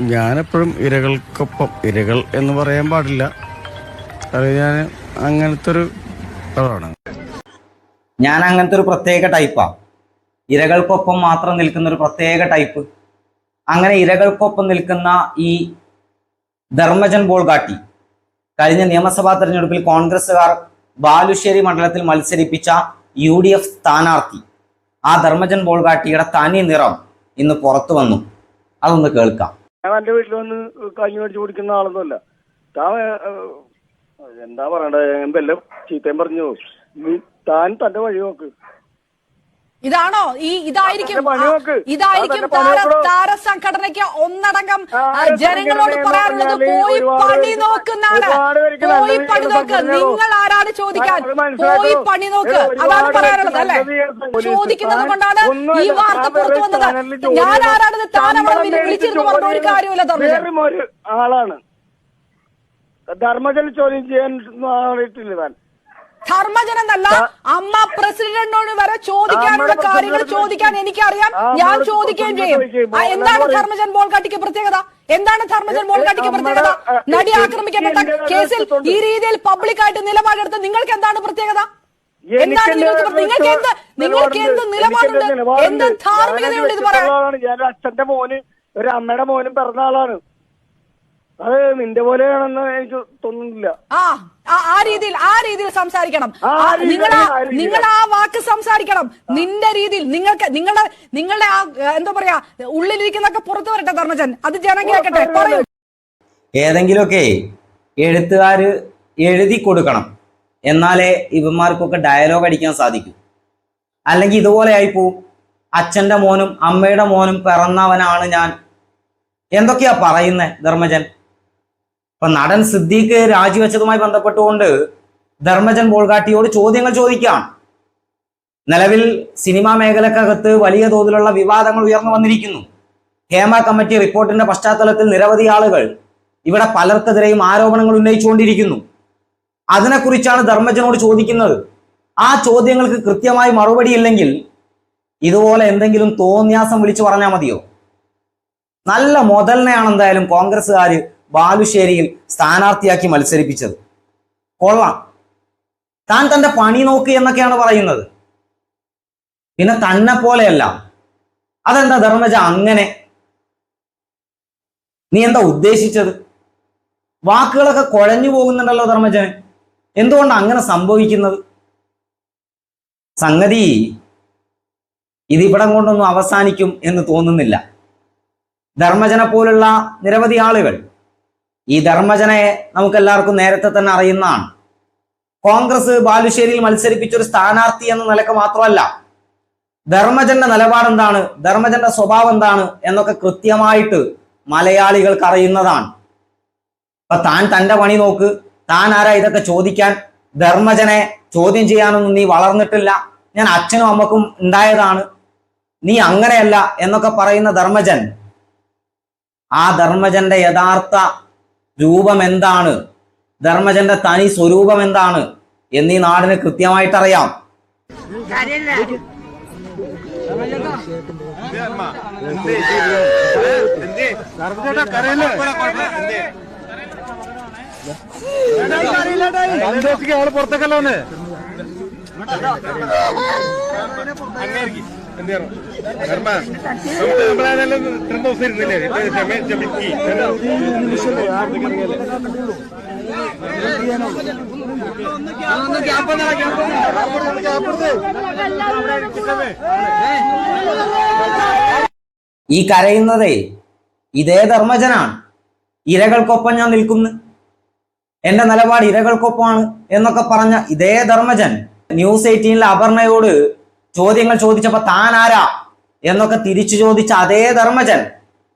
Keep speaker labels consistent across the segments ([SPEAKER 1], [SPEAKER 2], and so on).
[SPEAKER 1] ഞാനെപ്പോഴും ഇരകൾക്കൊപ്പം ഇരകൾ എന്ന് പറയാൻ പാടില്ല. കാരണം ഞാൻ അങ്ങനത്തെ ഒരു ആളാണ്.
[SPEAKER 2] ഞാൻ അങ്ങനത്തെ ഒരു പ്രത്യേക ടൈപ്പാ. ഇരകൾക്കൊപ്പം മാത്രം നിൽക്കുന്ന ഒരു പ്രത്യേക ടൈപ്പ്. അങ്ങനെ ഇരകൾക്കൊപ്പം നിൽക്കുന്ന ഈ ധർമ്മജൻ ബോൾഗാട്ടി കഴിഞ്ഞ നിയമസഭാ തെരഞ്ഞെടുപ്പിൽ കോൺഗ്രസുകാർ ബാലുശ്ശേരി മണ്ഡലത്തിൽ മത്സരിപ്പിച്ച യു ഡി എഫ് സ്ഥാനാർത്ഥി. ആ ധർമ്മജൻ ബോൾഗാട്ടിയുടെ തനി നിറം ഇന്ന് പുറത്തു വന്നു. അതൊന്ന് കേൾക്കാം.
[SPEAKER 3] ഞാൻ എന്റെ വീട്ടിൽ വന്ന് കഞ്ഞി മേടിച്ച് കുടിക്കുന്ന ആളൊന്നുമല്ല താൻ എന്താ പറയണ്ടേ? എന്തെല്ലാം ചീത്തയും പറഞ്ഞു താൻ തന്റെ വഴി നോക്ക്.
[SPEAKER 4] ഇതാണോ? ഈ ഇതായിരിക്കും. ഇതായിരിക്കും താര
[SPEAKER 3] താര
[SPEAKER 4] സംഘടനയ്ക്ക് ഒന്നടങ്കം ജനങ്ങളോട് പറയാറുള്ളത് പോയി പണി നോക്കുന്നാണ് പോയി പണി നോക്ക്. നിങ്ങൾ ആരാണ് ചോദിക്കാൻ? പോയി പണി നോക്ക്. അതാണ് പറയാറുള്ളത് അല്ലെ? ചോദിക്കുന്നത് കൊണ്ടാണ് ഈ വാർത്ത പുറത്തു വന്നത്. ഞാൻ ആരാണെന്ന് താൻ അവിടെ വിളിച്ചിരുന്നു പറഞ്ഞ ഒരു കാര്യമില്ല ധർമ്മജൻ
[SPEAKER 3] വെറും ആളാണ്. ധർമ്മജൻ ചോദ്യം ചെയ്യാൻ താൻ.
[SPEAKER 4] ധർമ്മജൻ എന്നല്ല അമ്മ പ്രസിഡന്റിനോട് വരെ ചോദിക്കാനുള്ള കാര്യങ്ങൾ ചോദിക്കാൻ എനിക്കറിയാം. ഞാൻ ചോദിക്കുകയും ചെയ്യും. എന്താണ് ധർമ്മജൻ ബോൾഗാട്ടിക്ക് പ്രത്യേകത? എന്താണ് ധർമ്മജൻ ബോൾഗാട്ടിക്ക് പ്രത്യേകത? നടി ആക്രമിക്കപ്പെട്ട കേസിൽ ഈ രീതിയിൽ പബ്ലിക്കായിട്ട് നിലപാടെടുത്ത് നിങ്ങൾക്ക് എന്താണ് പ്രത്യേകത? എന്താണ് നിങ്ങൾക്ക് എന്ത് നിങ്ങൾക്ക് എന്ത്
[SPEAKER 3] നിലപാടുണ്ട്.
[SPEAKER 4] എന്ത് ധാർമ്മികതയുണ്ട് ഇത് പറയാൻ?
[SPEAKER 3] ഞാൻ അച്ഛന്റെ മോന് ഒരു അമ്മയുടെ മോനും പിറന്ന ആളാണ്. അത് നിന്റെ പോലെയാണെന്ന് എനിക്ക് തോന്നുന്നില്ല.
[SPEAKER 4] ആ ആ- രീതിയിൽ ആ രീതിയിൽ സംസാരിക്കണം. നിങ്ങൾ നിങ്ങൾ ആ വാക്ക് സംസാരിക്കണം. നിന്റെ രീതിയിൽ നിങ്ങൾക്ക് നിങ്ങളുടെ നിങ്ങളുടെ ആ എന്താ പറയാ ഉള്ളിലിരിക്കുന്നൊക്കെ പുറത്തു വരട്ടെ ധർമ്മജൻ. അത് ജനം കേൾക്കട്ടെ പറയൂ.
[SPEAKER 2] ഏതെങ്കിലുമൊക്കെ എഴുത്തുകാര് എഴുതി കൊടുക്കണം. എന്നാലേ ഇവന്മാർക്കൊക്കെ ഡയലോഗ് അടിക്കാൻ സാധിക്കൂ. അല്ലെങ്കിൽ ഇതുപോലെ ആയിപ്പോവും. അച്ഛന്റെ മോനും അമ്മയുടെ മോനും പിറന്നവനാണ് ഞാൻ. എന്തൊക്കെയാ പറയുന്നത് ധർമ്മജൻ? ഇപ്പൊ നടൻ സിദ്ദീഖ് രാജിവെച്ചതുമായി ബന്ധപ്പെട്ടുകൊണ്ട് ധർമ്മജൻ ബോൾഗാട്ടിയോട് ചോദ്യങ്ങൾ ചോദിക്കാം. നിലവിൽ സിനിമാ മേഖലക്കകത്ത് വലിയ തോതിലുള്ള വിവാദങ്ങൾ ഉയർന്നു വന്നിരിക്കുന്നു. ഹേമ കമ്മിറ്റി റിപ്പോർട്ടിന്റെ പശ്ചാത്തലത്തിൽ നിരവധി ആളുകൾ ഇവിടെ പലർക്കെതിരെയും ആരോപണങ്ങൾ ഉന്നയിച്ചുകൊണ്ടിരിക്കുന്നു. അതിനെക്കുറിച്ചാണ് ധർമ്മജനോട് ചോദിക്കുന്നത്. ആ ചോദ്യങ്ങൾക്ക് കൃത്യമായി മറുപടി ഇല്ലെങ്കിൽ ഇതുപോലെ എന്തെങ്കിലും തോന്നിയാസം വിളിച്ചു പറഞ്ഞാൽ മതിയോ? നല്ല മുതലിനെയാണ് എന്തായാലും കോൺഗ്രസ്സുകാർ ബാലുശ്ശേരിയിൽ സ്ഥാനാർത്ഥിയാക്കി മത്സരിപ്പിച്ചത്. കൊള്ളാം. താൻ തന്റെ പണി നോക്ക് എന്നൊക്കെയാണ് പറയുന്നത്. പിന്നെ തന്നെ പോലെയല്ല. അതെന്താ ധർമ്മജ അങ്ങനെ? നീ എന്താ ഉദ്ദേശിച്ചത്? വാക്കുകളൊക്കെ കുഴഞ്ഞു പോകുന്നുണ്ടല്ലോ ധർമ്മജന് എന്തുകൊണ്ട് അങ്ങനെ സംഭവിക്കുന്നത്? സംഗതി ഇതിവിടം കൊണ്ടൊന്നും അവസാനിക്കും എന്ന് തോന്നുന്നില്ല. ധർമ്മജനെ പോലുള്ള നിരവധി ആളുകൾ ഈ ധർമ്മജനയെ നമുക്കെല്ലാവർക്കും നേരത്തെ തന്നെ അറിയുന്നതാണ്. കോൺഗ്രസ് ബാലുശ്ശേരിയിൽ മത്സരിപ്പിച്ച ഒരു സ്ഥാനാർത്ഥി എന്ന നിലയ്ക്ക് മാത്രമല്ല ധർമ്മജന്റെ നിലപാട് എന്താണ് ധർമ്മജന്റെ സ്വഭാവം എന്താണ് എന്നൊക്കെ കൃത്യമായിട്ട് മലയാളികൾക്ക് അറിയുന്നതാണ്. അപ്പൊ താൻ തന്റെ പണി നോക്ക് താൻ ആരാ ഇതൊക്കെ ചോദിക്കാൻ ധർമ്മജനെ ചോദ്യം ചെയ്യാനൊന്നും നീ വളർന്നിട്ടില്ല ഞാൻ അച്ഛനും അമ്മക്കും ഉണ്ടായതാണ് നീ അങ്ങനെയല്ല എന്നൊക്കെ പറയുന്ന ധർമ്മജൻ ആ ധർമ്മജന്റെ യഥാർത്ഥ രൂപം എന്താണ് ധർമ്മജന്റെ തനി സ്വരൂപം എന്താണ് എന്നീ നാടിന് കൃത്യമായിട്ട് അറിയാം
[SPEAKER 3] ആൾ പുറത്തേക്കല്ലോ ഒന്ന്
[SPEAKER 2] ഈ കരയുന്നതേ ഇതേ ധർമ്മജനാണ്. ഇരകൾക്കൊപ്പം ഞാൻ നിൽക്കുന്നു. എന്റെ നിലപാട് ഇരകൾക്കൊപ്പമാണ് എന്നൊക്കെ പറഞ്ഞ ഇതേ ധർമ്മജൻ ന്യൂസ് എയ്റ്റീനിലെ അപർണയോട് ചോദ്യങ്ങൾ ചോദിച്ചപ്പോ താൻ ആരാ എന്നൊക്കെ തിരിച്ചു ചോദിച്ച അതേ ധർമ്മജൻ.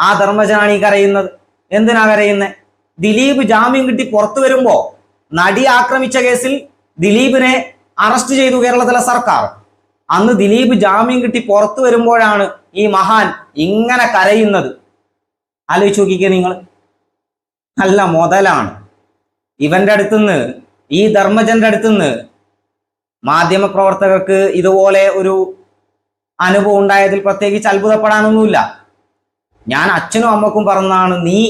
[SPEAKER 2] ആ ധർമ്മജനാണ് ഈ കരയുന്നത്. എന്തിനാ കരയുന്നത് ദിലീപ് ജാമ്യം കിട്ടി പുറത്തു വരുമ്പോ നടി ആക്രമിച്ച കേസിൽ ദിലീപിനെ അറസ്റ്റ് ചെയ്തു കേരളത്തിലെ സർക്കാർ. അന്ന് ദിലീപ് ജാമ്യം കിട്ടി പുറത്തു വരുമ്പോഴാണ് ഈ മഹാൻ ഇങ്ങനെ കരയുന്നത്. ആലോചിച്ച് നോക്കിക്കേ നിങ്ങൾ. നല്ല മുതലാണ്. ഇവന്റെ അടുത്തുനിന്ന് ഈ ധർമ്മജന്റെ അടുത്തുനിന്ന് മാധ്യമപ്രവർത്തകർക്ക് ഇതുപോലെ ഒരു അനുഭവം ഉണ്ടായതിൽ പ്രത്യേകിച്ച് അത്ഭുതപ്പെടാനൊന്നുമില്ല. ഞാൻ അച്ഛനും അമ്മക്കും പറഞ്ഞതാണ് നീ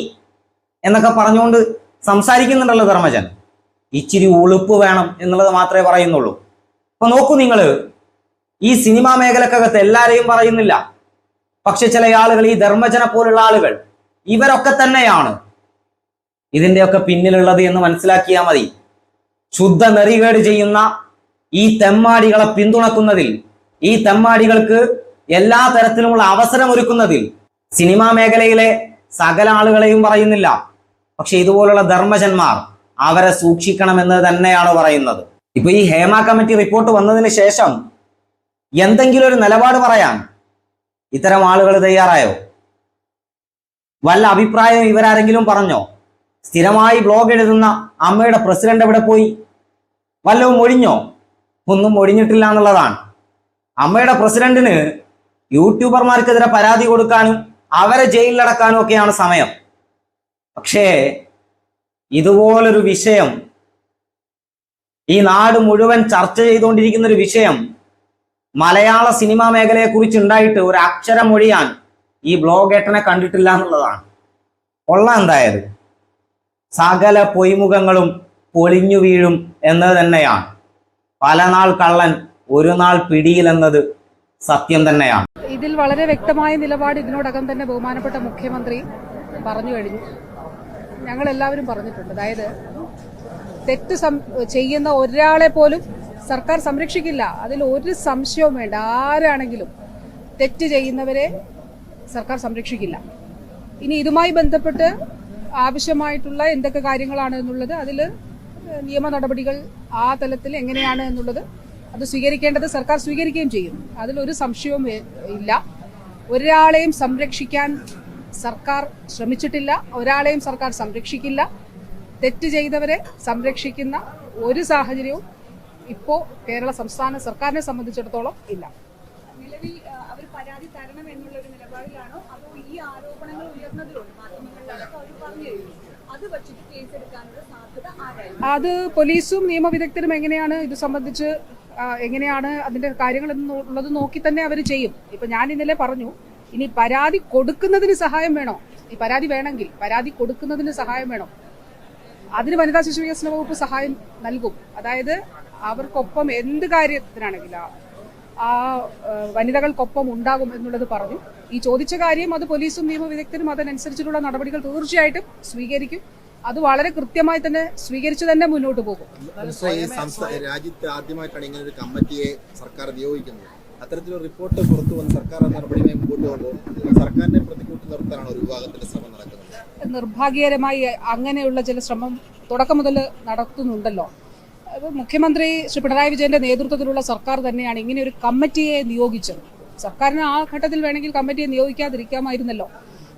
[SPEAKER 2] എന്നൊക്കെ പറഞ്ഞുകൊണ്ട് സംസാരിക്കുന്നുണ്ടല്ലോ ധർമ്മജൻ. ഇച്ചിരി ഉളുപ്പ് വേണം എന്നുള്ളത് മാത്രമേ പറയുന്നുള്ളൂ. അപ്പൊ നോക്കൂ നിങ്ങൾ ഈ സിനിമാ മേഖലക്കകത്ത് എല്ലാരെയും പറയുന്നില്ല. പക്ഷെ ചില ആളുകൾ ഈ ധർമ്മജനെ പോലുള്ള ആളുകൾ ഇവരൊക്കെ തന്നെയാണ്. ഇതിന്റെയൊക്കെ പിന്നിലുള്ളത് എന്ന് മനസ്സിലാക്കിയാൽ മതി. ശുദ്ധ നെറികേട് ചെയ്യുന്ന ഈ തെമ്മാടികളെ പിന്തുണക്കുന്നതിൽ ഈ തെമ്മാടികൾക്ക് എല്ലാ തരത്തിലുമുള്ള അവസരം ഒരുക്കുന്നതിൽ സിനിമാ മേഖലയിലെ സകല ആളുകളെയും പറയുന്നില്ല. പക്ഷെ ഇതുപോലുള്ള ധർമ്മജന്മാർ അവരെ സൂക്ഷിക്കണമെന്ന് തന്നെയാണ് പറയുന്നത്. ഇപ്പൊ ഈ ഹേമ കമ്മിറ്റി റിപ്പോർട്ട് വന്നതിന് ശേഷം എന്തെങ്കിലും ഒരു നിലപാട് പറയാൻ ഇത്തരം ആളുകൾ തയ്യാറായോ? വല്ല അഭിപ്രായം ഇവരാരെങ്കിലും പറഞ്ഞോ? സ്ഥിരമായി ബ്ലോഗ് എഴുതുന്ന അമ്മയുടെ പ്രസിഡന്റ് എവിടെ പോയി? വല്ലതും ഒഴിഞ്ഞോ? ഒന്നും ഒഴിഞ്ഞിട്ടില്ല എന്നുള്ളതാണ്. അമ്മയുടെ പ്രസിഡന്റിന് യൂട്യൂബർമാർക്കെതിരെ പരാതി കൊടുക്കാനും അവരെ ജയിലിലടക്കാനും ഒക്കെയാണ് സമയം. പക്ഷേ ഇതുപോലൊരു വിഷയം ഈ നാട് മുഴുവൻ ചർച്ച ചെയ്തുകൊണ്ടിരിക്കുന്ന ഒരു വിഷയം മലയാള സിനിമാ മേഖലയെ കുറിച്ച് ഉണ്ടായിട്ട് ഒരു അക്ഷരം ഒഴിയാൻ ഈ ബ്ലോഗേട്ടനെ കണ്ടിട്ടില്ല എന്നുള്ളതാണ്. കൊള്ളാം എന്തായാലും. സകല പൊയ്മുഖങ്ങളും പൊളിഞ്ഞു വീഴും എന്നത് തന്നെയാണ്. പല നാൾ കള്ളൻ ഒരു നാൾ പിടിയിലെന്നത് സത്യം തന്നെയാണ്.
[SPEAKER 5] ഇതിൽ വളരെ വ്യക്തമായ നിലപാട് ഇതിനോടകം തന്നെ ബഹുമാനപ്പെട്ട മുഖ്യമന്ത്രി പറഞ്ഞു കഴിഞ്ഞു. ഞങ്ങൾ എല്ലാവരും പറഞ്ഞിട്ടുണ്ട്. അതായത് തെറ്റ് ചെയ്യുന്ന ഒരാളെ പോലും സർക്കാർ സംരക്ഷിക്കില്ല. അതിൽ ഒരു സംശയവും വേണ്ട. ആരാണെങ്കിലും തെറ്റ് ചെയ്യുന്നവരെ സർക്കാർ സംരക്ഷിക്കില്ല. ഇനി ഇതുമായി ബന്ധപ്പെട്ട് ആവശ്യമായിട്ടുള്ള എന്തൊക്കെ കാര്യങ്ങളാണ് എന്നുള്ളത് അതിൽ നിയമ നടപടികൾ ആ തലത്തിൽ എങ്ങനെയാണ് എന്നുള്ളത് അത് സ്വീകരിക്കേണ്ടത് സർക്കാർ സ്വീകരിക്കുകയും ചെയ്യും. അതിലൊരു സംശയവും ഇല്ല. ഒരാളെയും സംരക്ഷിക്കാൻ സർക്കാർ ശ്രമിച്ചിട്ടില്ല. ഒരാളെയും സർക്കാർ സംരക്ഷിക്കില്ല. തെറ്റ് ചെയ്തവരെ സംരക്ഷിക്കുന്ന ഒരു സാഹചര്യവും ഇപ്പോൾ കേരള സംസ്ഥാന സർക്കാരിനെ സംബന്ധിച്ചിടത്തോളം ഇല്ല.
[SPEAKER 4] നിലവിൽ അവർ പരാതി തരണം എന്നുള്ള ഒരു നിലപാടിലാണോ? അതോ ഈ ആരോപണങ്ങൾ ഉയർന്നതിലുണ്ട് മാധ്യമങ്ങളിലടക്കം അവർ പറഞ്ഞു കഴിഞ്ഞു അത്
[SPEAKER 5] പോലീസും നിയമവിദഗ്ധരും എങ്ങനെയാണ് ഇത് സംബന്ധിച്ച് എങ്ങനെയാണ് അതിന്റെ കാര്യങ്ങൾ എന്നുള്ളത് നോക്കി തന്നെ അവർ ചെയ്യും. ഇപ്പൊ ഞാൻ ഇന്നലെ പറഞ്ഞു ഇനി പരാതി കൊടുക്കുന്നതിന് സഹായം വേണോ? ഈ പരാതി വേണമെങ്കിൽ പരാതി കൊടുക്കുന്നതിന് സഹായം വേണോ? അതിന് വനിതാ ശിശു വികസന വകുപ്പ് സഹായം നൽകും. അതായത് അവർക്കൊപ്പം എന്ത് കാര്യത്തിനാണെങ്കിലും ആ- വനിതകൾക്കൊപ്പം ഉണ്ടാകും എന്നുള്ളത് പറഞ്ഞു. ഈ ചോദിച്ച കാര്യം അത് പോലീസും നിയമവിദഗ്ധരും അതിനനുസരിച്ചിട്ടുള്ള നടപടികൾ തീർച്ചയായിട്ടും സ്വീകരിക്കും. അത് വളരെ കൃത്യമായി തന്നെ സ്വീകരിച്ചു തന്നെ മുന്നോട്ട് പോകും.
[SPEAKER 6] രാജ്യത്ത് ആദ്യമായിട്ടാണ് ഇങ്ങനെ ഒരു കമ്മിറ്റിയെ സർക്കാർ നിയോഗിക്കുന്നത്. അത്തരത്തിലൊരു റിപ്പോർട്ട് പുറത്തു വന്ന് സർക്കാർ നടപടിയെ മുമ്പോട്ട് പോകുമ്പോൾ സർക്കാരിനെ പ്രതികൂട്ടി നിർത്താനാണ് ഒരു വിഭാഗത്തിന്റെ ശ്രമം നടക്കുന്നത്.
[SPEAKER 5] നിർഭാഗ്യകരമായി അങ്ങനെയുള്ള ചില ശ്രമം തുടക്കം മുതൽ നടത്തുന്നുണ്ടല്ലോ. മുഖ്യമന്ത്രി ശ്രീ പിണറായി വിജയന്റെ നേതൃത്വത്തിലുള്ള സർക്കാർ തന്നെയാണ് ഇങ്ങനെ ഒരു കമ്മിറ്റിയെ നിയോഗിച്ചത്. സർക്കാരിന് ആ ഘട്ടത്തിൽ വേണമെങ്കിൽ കമ്മിറ്റിയെ നിയോഗിക്കാതിരിക്കാമായിരുന്നല്ലോ.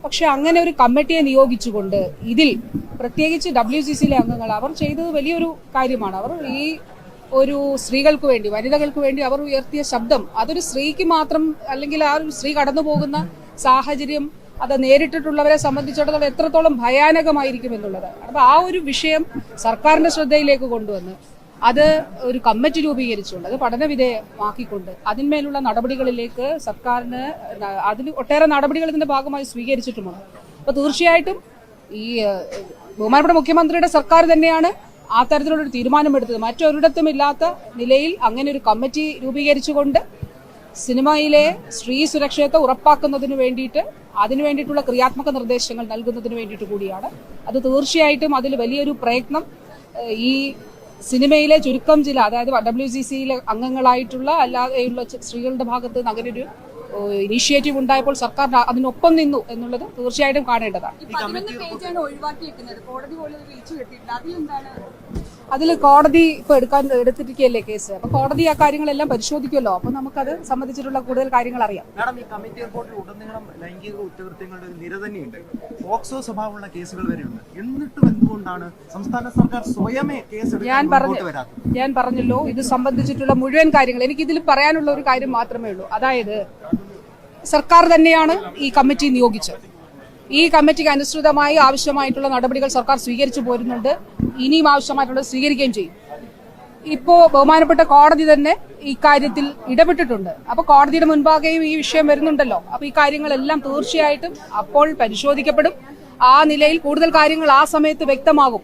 [SPEAKER 5] പക്ഷെ അങ്ങനെ ഒരു കമ്മിറ്റിയെ നിയോഗിച്ചുകൊണ്ട് ഇതിൽ പ്രത്യേകിച്ച് ഡബ്ല്യു സി സിയിലെ അംഗങ്ങൾ അവർ ചെയ്തത് വലിയൊരു കാര്യമാണ്. അവർ ഈ ഒരു സ്ത്രീകൾക്ക് വേണ്ടി വനിതകൾക്ക് വേണ്ടി അവർ ഉയർത്തിയ ശബ്ദം അതൊരു സ്ത്രീക്ക് മാത്രം അല്ലെങ്കിൽ ആ ഒരു സ്ത്രീ കടന്നു പോകുന്ന സാഹചര്യം അത് നേരിട്ടിട്ടുള്ളവരെ സംബന്ധിച്ചിടത്തോളം എത്രത്തോളം ഭയാനകമായിരിക്കും എന്നുള്ളത്. അപ്പൊ ആ ഒരു വിഷയം സർക്കാരിന്റെ ശ്രദ്ധയിലേക്ക് കൊണ്ടുവന്ന് അത് ഒരു കമ്മിറ്റി രൂപീകരിച്ചുകൊണ്ട് അത് പഠനവിധേയമാക്കിക്കൊണ്ട് അതിന്മേലുള്ള നടപടികളിലേക്ക് സർക്കാരിന് അതിന് ഒട്ടേറെ നടപടികൾ ഇതിന്റെ ഭാഗമായി സ്വീകരിച്ചിട്ടുമുണ്ട്. അപ്പൊ തീർച്ചയായിട്ടും ഈ ബഹുമാനപ്പെട്ട മുഖ്യമന്ത്രിയുടെ സർക്കാർ തന്നെയാണ് ആ തരത്തിലുള്ള ഒരു തീരുമാനമെടുത്തത്. മറ്റൊരിടത്തും ഇല്ലാത്ത നിലയിൽ അങ്ങനെ ഒരു കമ്മിറ്റി രൂപീകരിച്ചുകൊണ്ട് സിനിമയിലെ സ്ത്രീ സുരക്ഷയത്തെ ഉറപ്പാക്കുന്നതിന് വേണ്ടിയിട്ട് അതിനു വേണ്ടിയിട്ടുള്ള ക്രിയാത്മക നിർദ്ദേശങ്ങൾ നൽകുന്നതിന് വേണ്ടിയിട്ട് കൂടിയാണ്. അത് തീർച്ചയായിട്ടും അതിൽ വലിയൊരു പ്രയത്നം ഈ സിനിമയിലെ ചുരുക്കം ചില അതായത് ഡബ്ല്യു സി സിയിലെ അംഗങ്ങളായിട്ടുള്ള അല്ലാതെയുള്ള സ്ത്രീകളുടെ ഭാഗത്ത് നിന്ന് അങ്ങനെ ഒരു ഇനീഷ്യേറ്റീവ് ഉണ്ടായപ്പോൾ സർക്കാർ അതിനൊപ്പം നിന്നു എന്നുള്ളത് തീർച്ചയായിട്ടും കാണേണ്ടതാണ്. അതിൽ കോടതി ഇപ്പൊ എടുക്കാൻ എടുത്തിരിക്കുകയല്ലേ കേസ്? അപ്പൊ കോടതി ആ കാര്യങ്ങളെല്ലാം പരിശോധിക്കുമല്ലോ. അപ്പൊ നമുക്കത് സംബന്ധിച്ചിട്ടുള്ള കൂടുതൽ കാര്യങ്ങൾ അറിയാം.
[SPEAKER 7] മാഡം ഈ കമ്മിറ്റി റിപ്പോർട്ടിൽ ഉടനീളം ലൈംഗിക കുറ്റകൃത്യങ്ങളുടെ നിര തന്നെയുണ്ട് പോക്സോ സ്വഭാവമുള്ള കേസുകൾ വരെയുണ്ട്. എന്നിട്ടും എന്തുകൊണ്ടാണ് സംസ്ഥാന സർക്കാർ സ്വയമേ കേസ്
[SPEAKER 5] ഞാൻ പറഞ്ഞു ഞാൻ പറഞ്ഞല്ലോ ഇത് സംബന്ധിച്ചിട്ടുള്ള മുഴുവൻ കാര്യങ്ങൾ. എനിക്ക് ഇതിൽ പറയാനുള്ള ഒരു കാര്യം മാത്രമേ ഉള്ളൂ. അതായത് സർക്കാർ തന്നെയാണ് ഈ കമ്മിറ്റി നിയോഗിച്ചത്. ഈ കമ്മിറ്റിക്ക് അനുസൃതമായി ആവശ്യമായിട്ടുള്ള നടപടികൾ സർക്കാർ സ്വീകരിച്ചു പോരുന്നുണ്ട്. ഇനിയും ആവശ്യമായിട്ടുള്ളത് സ്വീകരിക്കുകയും ചെയ്യും. ഇപ്പോൾ ബഹുമാനപ്പെട്ട കോടതി തന്നെ ഇക്കാര്യത്തിൽ ഇടപെട്ടിട്ടുണ്ട്. അപ്പോൾ കോടതിയുടെ മുൻപാകെയും ഈ വിഷയം വരുന്നുണ്ടല്ലോ. അപ്പോൾ ഈ കാര്യങ്ങളെല്ലാം തീർച്ചയായിട്ടും അപ്പോൾ പരിശോധിക്കപ്പെടും. ആ നിലയിൽ കൂടുതൽ കാര്യങ്ങൾ ആ സമയത്ത് വ്യക്തമാകും.